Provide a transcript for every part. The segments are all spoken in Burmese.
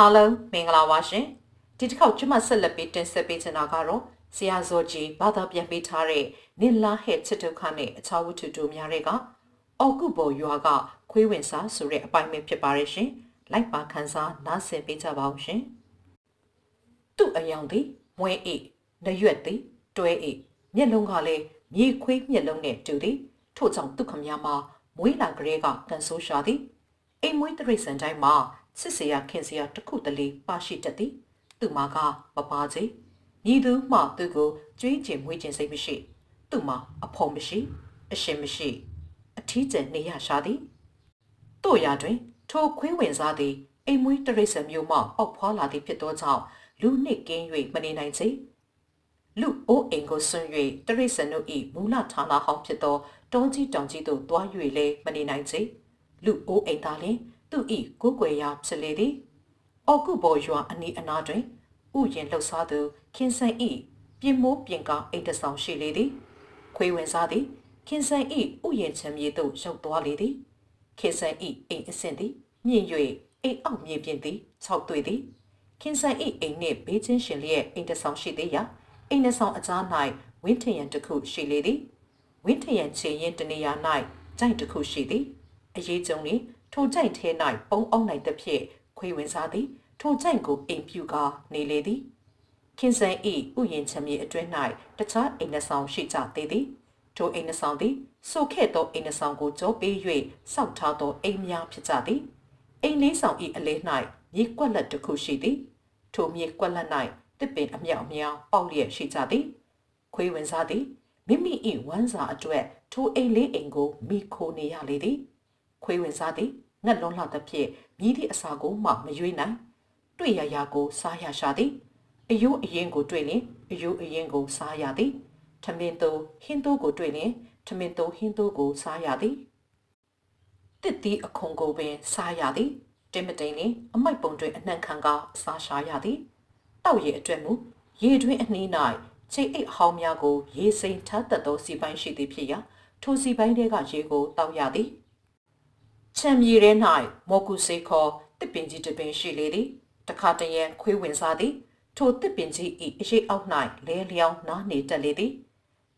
အားလုံးမင်္ဂလာပါရှင်ဒီတစ်ခေါက်ကျွန်မဆက်လက်ပြီးတင်ဆက်ပေးချင်တာကတော့ဆရာဇော်ကြီးဘာသာပြန်ပေးထားတဲ့နင်လာဟဲ့ချစ်ဒုက္ခနဲ့အခြားဝတ္ထုတို့များတွေကအောက်ကုဘော်ရွာကခွေးဝင်စားဆိုတဲ့အပိုင်းပဲဖြစ်ပါရဲ့ရှင်လိုက်ပါခန်းစားနားဆင်ပေးကြပါအောင်ရှင်သူ့အယောင်သည်မွဲအိနှရွက်သည်တွဲအိမျက်လုံးကလည်းမြေခွေးမျက်လုံးနဲ့တူသည်ထို့ကြောင့်သူခမများမှာမွေးလာကလေးကကန်ဆိုးရှာသည်အိမ်မွေးတရိษံတိုင်းမှာ စစ်စရာခင်စရာတစ်ခုတလေပါရှိတတ်သည်သူမကမပါစေညီသူမှသူ့ကိုကြွေးကျင်မွေးကျင်စိတ်မရှိ သူမအဖော်မရှိ အရှင်မရှိ အထီးကျန်နေရရှာသည်တို့ရာတွင် ထိုခွေးဝင်စားသည်အိမ်မွေးတရိษံမျိုးမှပေါက်ဖွာလာသည်ဖြစ်သောကြောင့်လူနှင့်ကင်း၍မနေနိုင်စေလူအိုးအိမ်ကိုဆွံ့၍တရိษံတို့၏မူလဌာနဟောင်းဖြစ်သောတောကြီးတောင်ကြီးသို့တွား၍လည်းမနေနိုင်စေလူအိုးအိမ်သားလျှင် သူ၏ကိုယ်ွယ်ရာဖြစ်လေသည်။အော်ကုဘော်ရွာအနီးအနားတွင်ဥယျင်လှုပ်ရှားသူခင်ဆန်၏ပြင်မိုးပြင်ကားအိမ်တဆောင်ရှိလေသည်။ခွေးဝင်စားသည်ခင်ဆန်၏ဥယျင်ချမ်းမြေသို့ရောက်သွားလေသည်။ခင်ဆန်၏အိမ်အဆင့်သည်မြင့်၍အိမ်အောက်မြေပြင်သည်၆တွေ့သည်။ခင်ဆန်၏အိမ်နှင့်ဘေးချင်းရှင်လျက်အိမ်တဆောင်ရှိသေးရာအိမ်တဆောင်အကြား၌ဝင်းထရန်တစ်ခုရှိလေသည်။ဝင်းထရန်ခြေရင်တနေရာ၌ကြိုက်တစ်ခုရှိသည်။အရေးကြုံတွင် ထိုကြိုက်ထဲ၌ပုံအောင်နိုင်သဖြင့်ခွေဝင်စားသည် ထိုကြိုက်ကိုအိမ်ပြူကာနေလေသည်ခင်စံဤဥယျင်ချမြေအတွင်း၌တခြားအိမ်နှဆောင်ရှိကြသေးသည်ထိုအိမ်နှဆောင်သည်ဆိုခဲ့သောအိမ်နှဆောင်ကိုကြောပေး၍စောက်ထားသောအိမ်များဖြစ်ကြသည်အိမ်လေးဆောင်ဤအလေး၌မြေကွက်လက်တစ်ခုရှိသည်ထိုမြေကွက်လက်၌တစ်ပင်အမြောက်အများပေါက်လျက်ရှိကြသည်ခွေးဝင်စားသည်မိမိ၏ဝမ်းစာအတွက်ထိုအိမ်လေးအိမ်ကိုမိခိုနေရလေသည် ခွေးဝင်စားသည်ငက်လွန်လှသဖြင့်မြည်သည့်အစာကိုမှမရွေးနိုင်တွေ့ရရာကိုစားရရှာသည်အယိုးအရင်ကိုတွေ့ရင်အယိုးအရင်ကိုစားရသည်ထမင်းသို့ဟင်းသို့ကိုတွေ့ရင်ထမင်းသို့ဟင်းသို့ကိုစားရသည်တစ်တီအခုံကိုပင်စားရသည်တင်မတိန်လင်အမိုက်ပုံတွင်အနှံ့ခံကစားရှာရသည်တောက်ရည်အတွက်မူရေတွင်အနှီး၌ချိတ်အိတ်ဟောင်းများကိုရေစိမ်ထပ်သက်သောစီပိုင်းရှိသည်ဖြစ်ရာထိုစီပိုင်းတွေကရေကိုတောက်ရသည် ချံမြေထဲ၌မော်ကူစေခေါ်တစ်ပင်ကြီးတစ်ပင်ရှိလေသည်တခါတရံခွေးဝင်စားသည် ထိုတစ်ပင်ကြီး၏အရှိအောက်၌လဲလျောင်းနားနေတက်လေသည်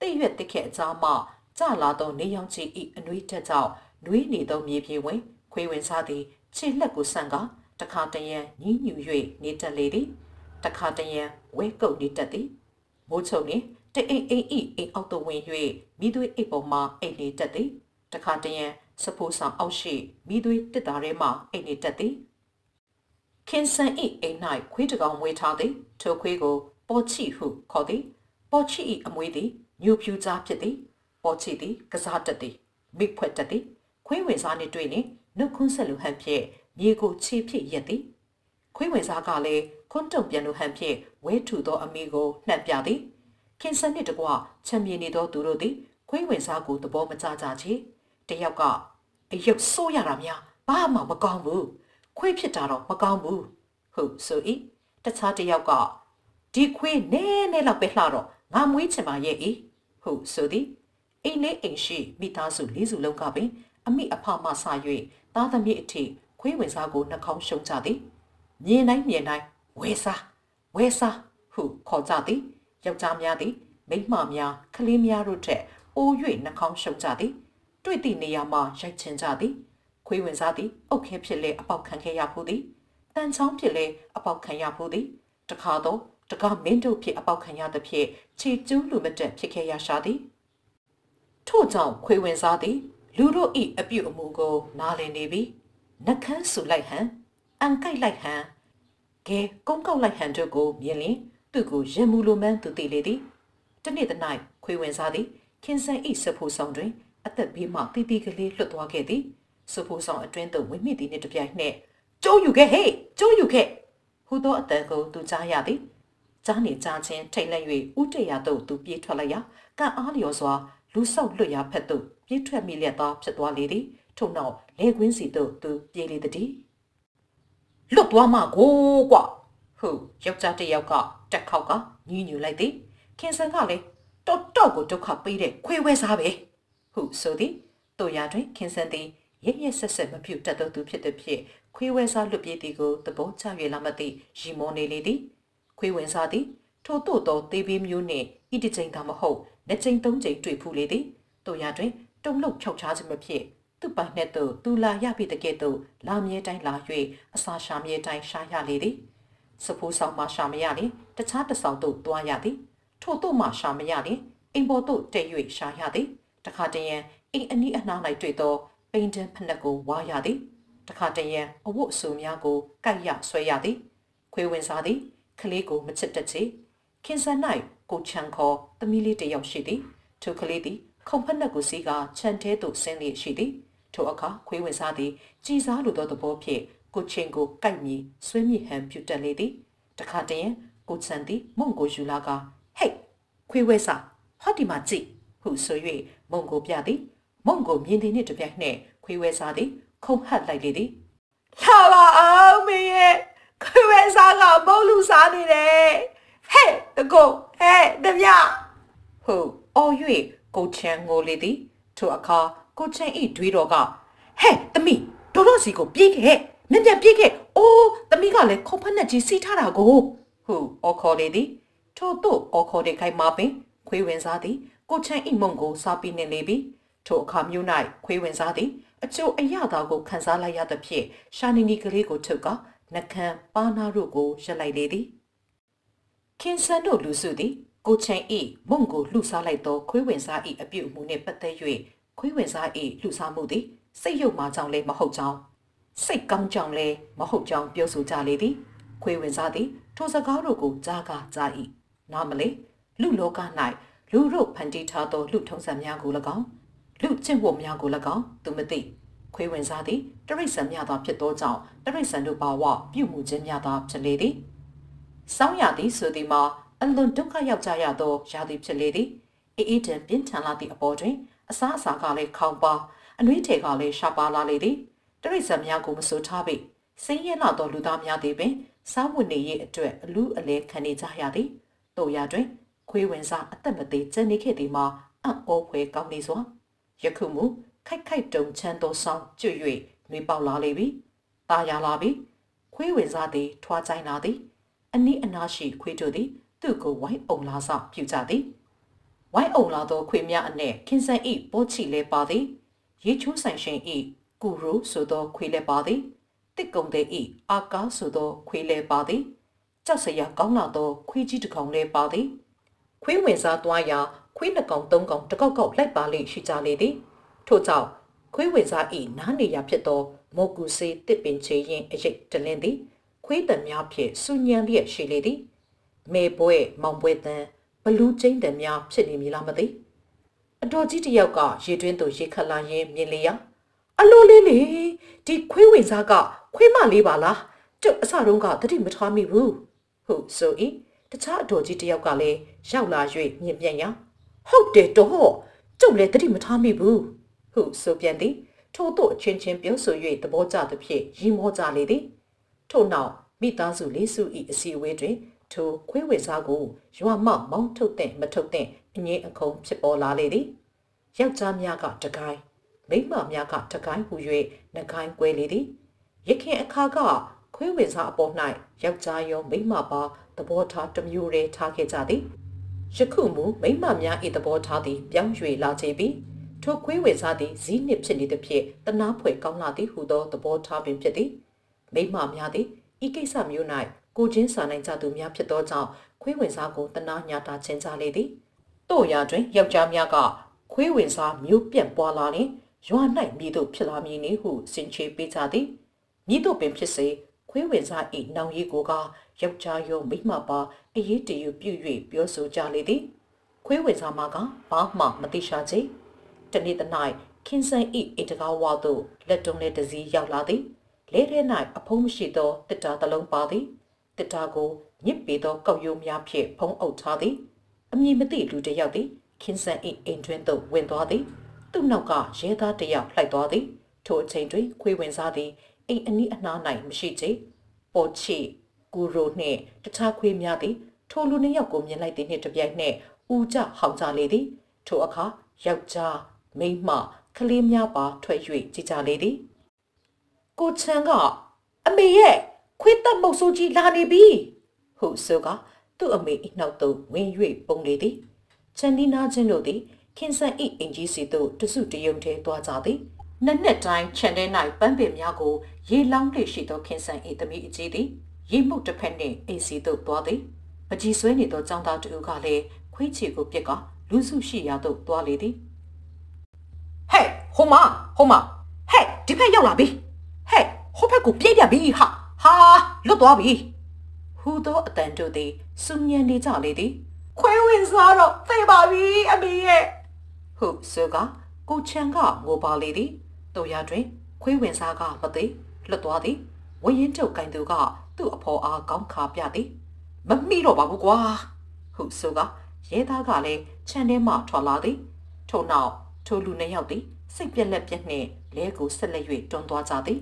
တိတ်ရွက်တစ်ခက်အကြားမှကြလာသောနေရောင်ခြည်၏အနှွေးတက်ကြောင့်နှွေးနေသောမြေပြင်ဝင် ခွေးဝင်စားသည်ခြေလက်ကိုဆန့်ကာတခါတရံညှိညူ၍နေတက်လေသည်တခါတရံဝဲကုတ်နေတက်သည်မိုးချုံနှင့်တအိမ်အိမ်ဤအိမ်အောက်သို့ဝင်၍မိသွေးအိပ်ပေါ်မှအိမ်နေတက်သည်တခါတရံ စဖိုးဆောင်အောက်ရှိမိသွေးတစ်သားထဲမှအိမ်နေတက်သည်ခင်ဆန်ဤအိမ်၌ခွေးတကောင်မွေးထားသည်ထိုခွေးကိုပေါ်ချိဟုခေါ်သည်ပေါ်ချိဤအမွေးသည်ညူဖြူကြားဖြစ်သည်ပေါ်ချိသည်ကစားတတ်သည်မိဖွက်တတ်သည်ခွေးဝင်စားနှင့်တွေ့ရင်နှုတ်ခွန်းဆက်လိုဟန်ဖြင့်မြေကိုခြေဖြင့်ရက်သည်ခွေးဝင်စားကလည်းခွန်းတုံပြန်လိုဟန်ဖြင့်ဝဲထူသောအမိကိုနှံ့ပြသည်ခင်ဆန်နှင့်တကွချမ်းမြေနေသောသူတို့သည်ခွေးဝင်စားကိုသဘောမကျကြချေ တယောက်ကအယုတ်ဆိုးရတာများဘာမှမကောင်းဘူးခွေးဖြစ်တာတော့မကောင်းဘူးဟုတ်ဆိုဤတခြားတယောက်ကဒီခွေးနဲနဲလောက်ပဲလှတော့ငါမွေးချင်ပါရဲ့ဤဟုတ်ဆိုသည်အိမ်လေးအိမ်ရှိမိသားစုလေးစုလုံးကပင်အမိအဖမှဆ၍သားသမီးအထိခွေးဝင်စားကိုနှာခေါင်းရှုံကြသည်မြင်တိုင်းမြင်တိုင်းဝဲစားဝဲစားဟုခေါ်ကြသည်ယောက်ျားများသည်မိန်းမများကလေးများတို့ထက်အိုး၍နှာခေါင်းရှုံကြသည် တွေ့သည့်နေရာမှာရိုက်ချင်ကြသည်ခွေးဝင်စားသည်အုတ်ခဲဖြစ်လဲအပေါက်ခံခဲ့ရဖူးသည်တန်ချောင်းဖြစ်လဲအပေါက်ခံရဖူးသည်တခါတော့တကားမင်းတို့ဖြစ်အပေါက်ခံရသဖြင့်ခြေကျူးလူမတက်ဖြစ်ခဲ့ရရှာသည်ထို့ကြောင့်ခွေးဝင်စားသည် လူတို့ဤအပြုအမူကို နားလည်နေပြီနှကန်းဆူလိုက်ဟန်အန်ကိုက်လိုက်ဟန်ကဲကုန်းကောက်လိုက်ဟန်တို့ကိုမြင်လင်သူ့ကိုရင်မူလိုမှန်းသူသိလေသည်တနေ့တနိုင်ခွေးဝင်စားသည်ခင်ဆန်ဤစဖို့ဆောင်တွင် အသက်ဘေးမှတီးတီးကလေးလွတ်သွားခဲ့သည်စဖိုးဆောင်အတွင်းသို့ဝင်မိသည်နှင့်တပြိုင်နက်ကျိုးယူခဲ့ဟေ့ကျိုးယူခဲ့ဟူသောအတန်ကိုသူကြားရသည်ကြားနေကြားချင်းထိတ်လန့်၍ဥတရာသို့သူပြေးထွက်လိုက်ရာကံအားလျော်စွာလူဆောက်လွတ်ရာဖက်သို့ပြေးထွက်မိလျက်သားဖြစ်သွားလေသည်ထို့နောက်လေကွင်းစီသို့သူပြေးလေသည်လွတ်သွားမှကိုကွဟုတ်ယောက်ျားတစ်ယောက်ကတက်ခေါက်ကညှဉ်းညူလိုက်သည်ခင်ဆန်ကလည်းတော်တော်ကိုဒုက္ခပေးတဲ့ခွေးဝဲစားပဲ ဟုဆိုသည်တို့ရတွင်ခင်ဆန်သည်ရရဆက်ဆက်မပြုတ်တတ်သောသူဖြစ်သည်ဖြင့်ခွေးဝဲစားလွတ်ပြေးသည်ကိုသဘောချ၍လာမသိရီမောနေလေသည်ခွေးဝင်စားသည်ထို့သို့သောသေးပေးမျိုးနှင့်ဤတစ်ချိန်သာမဟုတ်နှစ်ချိန်သုံးချိန်တွေ့ဖူးလေသည်တို့ရတွင်တုံလုတ်ဖြောက်ချခြင်းမဖြစ်သူ့ပိုင်နှင့်သို့သူလာရပြီတကဲ့သို့လာမြဲတိုင်းလာ၍အစာရှာမြဲတိုင်းရှာရလေသည်စဖိုးဆောင်မှရှာမရလေတခြားတစ်ဆောင်သို့တွားရသည်ထို့သို့မှရှာမရလေအိမ်ပေါ်သို့တက်၍ရှာရသည် တခါတရံအိမ်အနီးအနား၌တွေ့သောပိန်တန်းဖနက်ကိုဝါရသည်တခါတရံအဝတ်အစုံများကိုကိုက်ရဆွဲရသည် ခွေးဝင်စားသည်ကလေးကိုမချစ်တတ်ချေခင်ဆန်၌ကိုချန်ခေါ်သမီးလေးတစ်ယောက်ရှိသည်ထိုကလေးသည်ခုံဖက်နှက်ကိုစီးကခြံထဲသို့ဆင်းလျက်ရှိသည်ထိုအခါခွေးဝင်စားသည်ကြည်စားလိုသောသဘောဖြင့်ကိုချင်းကိုကိုက်မြည်ဆွေးမြည်ဟန်ပြုတက်လေသည်တခါတည်းကိုချန်သည်မုံကိုယူလာကဟေ့ခွေးဝဲစားဟောဒီမှာကြည့် ဟုဆို၍မုံကိုပြသည်မုံကိုမြင်သည်နှင့်တပြိုင်နက်ခွေးဝဲစားသည် ခုံဟတ်လိုက်လေသည်လာပါအောင်မင်းရဲ့ခွေးဝဲစားကမုံလူစားနေတယ်ဟဲ့တကောဟဲ့တမြဟုတ်အော်၍ကိုချန်ငိုလေသည်ထိုအခါကိုချန်ဤတွေးတော်ကဟဲ့တမိဒေါ်တော်စီကိုပြေးခဲ့မြင်ပြန်ပြေးခဲ့အိုးတမိကလည်းခုံဖက်နဲ့ကြီးစီးထားတာကိုဟုတ်အော်ခေါ်လေသည်ထို့သို့အော်ခေါ်တဲ့ခိုင်မှာပင်ခွေးဝင်စားသည် ကိုချန်ဤမုံကိုစားပြီးနေလေပြီထိုအခါမျိုး၌ခွေးဝင်စားသည်အကျိုးအရသာကိုခန်းစားလိုက်ရသဖြင့်ရှာနီနီကလေးကိုထုတ်ကနှကန်းပါနာတို့ကိုရက်လိုက်လေသည်ခင်ဆန်တို့လူစုသည်ကိုချန်ဤမုံကိုလှူစားလိုက်သောခွေးဝင်စားဤအပြုတ်အမူနှင့်ပတ်သက်၍ခွေးဝင်စားဤလှူစားမှုသည်စိတ်ယုတ်မှကြောင့်လည်းမဟုတ်ကြောင်းစိတ်ကောင်းကြောင့်လည်းမဟုတ်ကြောင်းပြောဆိုကြလေသည် ခွေးဝင်စားသည်ထိုစကားတို့ကိုကြားကားကြား၏နားမလဲလူလောက၌ လူတို့ဖန်တီးထားသောလူထုံးစံများကို၎င်းလူကျင့်ဝတ်များကို၎င်းသူမသိခွေးဝင်စားသည်တရိษံများသာဖြစ်သောကြောင့်တရိษံတို့ဘာဝပြုမှုခြင်းများသာဖြစ်လေသည်စောင်းရသည်ဆိုသည်မှာအလွန်ဒုက္ခရောက်ကြရသောရာသီဖြစ်လေသည်အေးအေးတန်ပြင်းထန်လာသည့်အပေါ်တွင်အစားအစာကလည်းခေါင်းပါအနှွေးထည်ကလည်းရှာပါလာလေသည်တရိษံများကိုမဆိုထားပေစင်းရဲလာသောလူသားများသည်ပင်စားဝတ်နေရေးအတွက်အလူအလဲခံနေကြရသည်တို့ရတွင် ခွေးဝင်စားအသက်မသေးကျန်နေခဲ့သည်မှာအံ့ဩဖွယ်ကောင်းနေစွာယခုမူခိုက်ခိုက်တုံချမ်းသောဆောင်ကျွတ်၍နှွေပေါက်လာလေပြီ။ตาရလာပြီ။ခွေးဝင်စားသည် ထွားကြိုင်လာသည်။အနီးအနားရှိခွေးတို့သည် သူ့ကိုဝိုင်းအုံလာစပြုကြသည်။ဝိုင်းအုံလာသောခွေးများအနက်ခင်ဆန်ဤပိုးချီလဲပါသည်။ရေချိုးဆိုင်ရှင်ဤကူရူဆိုသောခွေးလဲပါသည်။တစ်ကုံတဲ့ဤအာကားဆိုသောခွေးလဲပါသည်။ကြောက်စရာကောင်းလာသောခွေးကြီးတစ်ကောင်လဲပါသည်။ ခွေးဝင်စားသွားရာခွေးနှစ်ကောင်သုံးကောင်တစ်ကောက်ကောက်လိုက်ပါလိရှိကြလေသည်ထို့ကြောင့်ခွေးဝင်စားဤနားနေရဖြစ်သောမော်ကူစေတစ်ပင်ချေရင်အရိတ်တလင်းသည်ခွေးတံများဖြင့်စူညံလျက်ရှိလေသည်မေပွဲမောင်ပွဲတန်ဘလူးကျင်းတံများဖြစ်နေမည်လားမသိအတော်ကြီးတစ်ယောက်ကရေတွင်းသို့ရေခတ်လာရင်းမြင်လေရာအလိုလေးလေဒီခွေးဝင်စားကခွေးမလေးပါလားကျုပ်အစတုန်းကတတိမထားမိဘူးဟုတ်ဆို၏ တခြားအတော်ကြီးတစ်ယောက်ကလည်းရောက်လာ၍မြင်ပြန်ရာဟုတ်တယ်တော့ကျုပ်လည်းတတိမထားမိဘူးဟုဆိုပြန်သည်ထို့သို့အချင်းချင်းပြောဆို၍သဘောကျသဖြင့်ရီမောကြလေသည်ထို့နောက်မိသားစုလေးစု၏အစီအဝေးတွင်ထိုခွေးဝေစားကိုရွာမမောင်းထုတ်တဲ့မထုတ်တဲ့အငင်းအခုံဖြစ်ပေါ်လာလေသည်ယောက်ျားများကတကိုင်းမိန်းမများကတကိုင်းဟူ၍နှကိုင်းကွဲလေသည်ရခင်အခါကခွေးဝေစားအပေါ်၌ယောက်ျားရောမိန်းမပါ သဘောထားတစ်မျိုးတည်းထားခဲ့ကြသည်ယခုမူမိန်းမများ၏သဘောထားသည်ပြောင်းရွှေ့လာခြင်းပြီးထိုခွေးဝေစားသည်ဇီးနစ်ဖြစ်နေသဖြင့်တနာဖွယ်ကောင်းလာသည်ဟုသောသဘောထားပင်ဖြစ်သည်မိမများသည်ဤကိစ္စမျိုး၌ကိုချင်းစာနိုင်ကြသူများဖြစ်သောကြောင့်ခွေးဝင်စားကိုတနာညာတာချင်းကြလေသည်တို့ရာတွင်ယောက်ျားများကခွေးဝင်စားမျိုးပြန့်ပွားလာလျင်ရွာ၌မြည်တို့ဖြစ်လာမည်နည်းဟုစင်ချေပေးကြသည်မြည်တို့ပင်ဖြစ်စေ ခွေးဝင်စား၏နောင်ရီကိုကယောက်ျားရောမိမပါအေးတယူပြု၍ပြောဆိုကြလေသည်ခွေးဝင်စားမကဘာမှမသိရှာချေတနေ့တ၌ခင်ဆန်ဤအတကားဝါသို့လက်တုံးလက်တစည်းရောက်လာသည်လဲထဲ၌အဖုံးမရှိသောတစ်တာတစ်လုံးပါသည်တစ်တာကိုညစ်ပေသောကောက်ရိုးများဖြင့်ဖုံးအုပ်ထားသည်အမည်မသိလူတစ်ယောက်သည်ခင်ဆန်ဤအိမ်တွင်သို့ဝင်သွားသည်သူ့နောက်ကရဲသားတစ်ယောက်လှိုက်သွားသည်ထိုအချိန်တွင်ခွေးဝင်စားသည် အိမ်အနီးအနား၌မရှိချေပေါ်ချီကူရိုနှင့်တခြားခွေးများသည်ထိုလူနှစ်ယောက်ကိုမြင်လိုက်သည်နှင့်တပြိုင်နက်ဦးကြဟောင်ကြလေသည်ထိုအခါယောက်ျားမိန်းမကလေးများပါထွက်၍ကြည်ကြလေသည်ကိုချန်ကအမေရဲ့ခွေးသက်မုတ်ဆိုးကြီးလာနေပြီဟုဆိုကသူ့အမေ၏နောက်သို့ဝင်၍ပုံလေသည်ချန်ဒီနာချင်းတို့သည်ခင်ဆန်၏အင်ကြီးစီသို့တစုတယုံထဲသွားကြသည် နှစ်နှစ်တိုင်းခြံထဲ၌ပန်းပင်များကိုရေလောင်းလေရှိသောခင်ဆန်၏သမီးအကြီးသည်ရေမှုတ်တစ်ဖက်နှင့်အိမ်စီသို့သွားသည်ပကြီးဆွဲနေသောចောင်းသားတူကလည်းခွေးချီကိုပြစ်ကလူစုရှိရာသို့သွားလေသည်ဟဲ့ဟိုမဟိုမဟဲ့ဒီဖက်ရောက်လာပြီဟဲ့ဟိုဖက်ကိုပြေးပြန်ပြီဟာဟာလွတ်သွားပြီဟူသောအတန်တို့သည်စူညံနေကြလေသည်ခွေးဝင်စားတော့သိပါပြီအမေရဲ့ဟုတ်ဆိုကကိုချန်ကငိုပါလေသည် တို့ရတွင် ခွေးဝင်စားကမသိလွတ်သွားသည်ဝရင်တုတ်ကင်သူကသူ့အဖော်အားကောင်းခါပြသည်မမိတော့ပါဘူးကွာဟုတ်ဆိုကရဲသားကလည်းခြံထဲမှထွက်လာသည်ထို့နောက်ထိုလူနှစ်ယောက်သည်စိတ်ပြက်လက်ပြက်နှင့်လဲကိုဆက်လက်၍တွန်းသွားကြသည်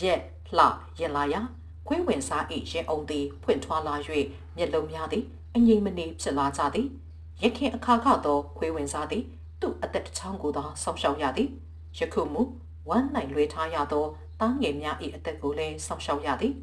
ရက်လှရင်လာရာခွေးဝင်စား၏ရင်အုံသည်ဖွင့်ထွားလာ၍မျက်လုံးများသည်အငြိမ်မနေဖြစ်လာကြသည်ရခင်အခါခသောခွေးဝင်စားသည် သူ့အသက်တစ်ချောင်းကိုသာဆောင်းရှောက်ရသည်ယခုမူ ဝမ်းနိုင်လွေထားရသောတားငယ်များ၏အသက်ကိုလည်းဆောင်းရှောက်ရသည်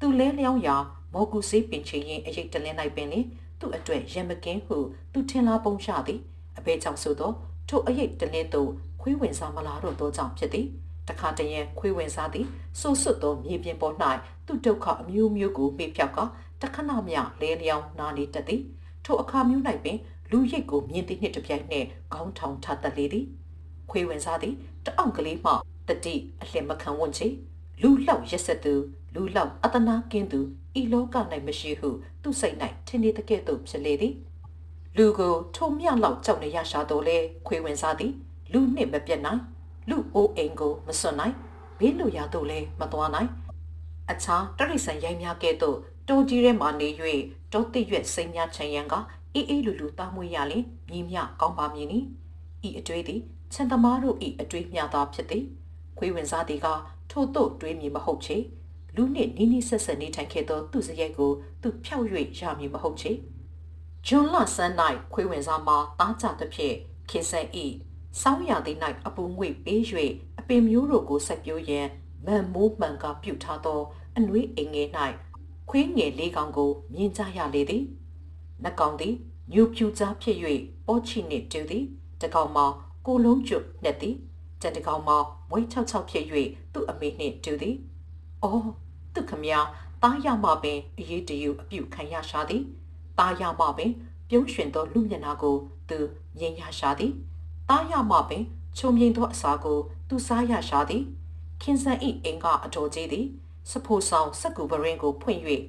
သူလဲလျောင်းရာမော်ကူစေးပင်ချင်ရင်အရိတ်တလင်းလိုက်ပင်လေသူ့အတွက်ရမကင်းဟုသူထင်လာပုံရသည်အဘေကြောင့်ဆိုသောထိုအရိတ်တလင်းသို့ခွေးဝင်စားမလာတော့သောကြောင့်ဖြစ်သည်တခါတရံခွေးဝင်စားသည်ဆိုးဆွတ်သောမြေပြင်ပေါ်၌သူ့ဒုက္ခအမျိုးမျိုးကိုမေ့ဖြောက်ကတခဏမျှလဲလျောင်းနာနေတတ်သည်ထိုအခါမျိုး၌ပင်လူရိတ်ကိုမြင်သည်နှင့်တပြိုင်နက်ခေါင်းထောင်ထတက်လေသည်ခွေးဝင်စားသည် တအောင်ကလေးမှတတိအလှမခံဝွင့်ချေလူလောက်ရက်ဆက်သူလူလောက်အတနာကင်းသူဤလောက၌မရှိဟု သူ့စိတ်၌ထင်နေတကဲ့သို့ဖြစ်လေသည်လူကိုထုံမြလောက်ကြောက်နေရရှာတော့လေခွေးဝင်စားသည်လူနှင့်မပြတ်နိုင်လူအိုးအိမ်ကိုမစွန့်နိုင်ဘေးလူရတို့လည်းမသွားနိုင်အခြားတရိษံရိုင်းများကဲ့သို့တိုးကြီးထဲမှနေ၍တောတိရွက်စိမ်းများချန်ရန်ကအေးအေးလူလူတားမွေးရလင်မြင်းမြကောင်းပါမည်နီဤအတွေ့သည် ချန်သမားတို့ဤအတွေ့မျှသာဖြစ်သည်ခွေးဝင်စားသည်ကထို့သို့တွေးမည်မဟုတ်ချေလူနှင့်နီးနီးဆက်ဆက်နေထိုင်ခဲ့သောသူစရိုက်ကိုသူဖျောက်၍ရမည်မဟုတ်ချေဂျွန်လဆန်း၌ခွေးဝင်စားမှာတားကြသဖြင့်ခင်ဆန်ဤစောင်းရသည်၌အပူငွေပေး၍အပင်မျိုးတို့ကိုဆက်ပြိုးရန်မန်မိုးမှန်ကပြုတ်ထားသောအနှွေးအိမ်ငယ်၌ခွေးငယ်လေးကောင်ကိုမြင်ကြရလေသည်နှကောင်သည်ညူဖြူကြားဖြစ်၍ပေါ်ချီနှင့်တူသည်တကောင်မှာ ကိုလုံးကျွတ်နှက်သည်တတကောင်မှာမွေး၆၆ဖြစ်၍သူ့အမေနှင့်တူသည်အော်သူခမယာတားရမှပင်အရေးတယူအပြုခံရရှာသည်တားရမှပင်ပြုံးရွှင်သောလူမျက်နှာကိုသူမြင်ရရှာသည်တားရမှပင်ချုံမြိန်သောအစာကိုသူစားရရှာသည်ခင်ဆန်ဤအင်ကအတော်ကြီးသည်စဖိုဆောင်စက်ကူပရင်ကိုဖွင့်၍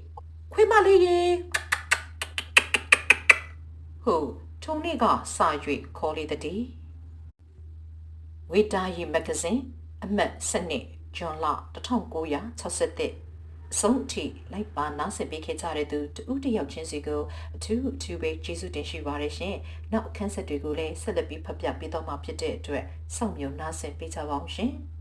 ခွေးမလေးရေဟုထုံနေ့ကစ၍ခေါ်လေသည် ဝေတာရီမဂ္ဂဇင်းအမှတ်7နှစ်ဇွန်လ1961အဆုံးအထိလိုက်ပါနားဆင်ပေးခဲ့ကြတဲ့သူတူတယောက်ချင်းစီကိုအထူးအထူးပဲကျေးဇူးတင်ရှိပါတယ်ရှင်။နောက်အခန်းဆက်တွေကိုလည်းဆက်လက်ပြီးဖတ်ပြပေးတော့မှာဖြစ်တဲ့အတွက်စောင့်မျှော်နားဆင်ပေးကြပါအောင်ရှင်။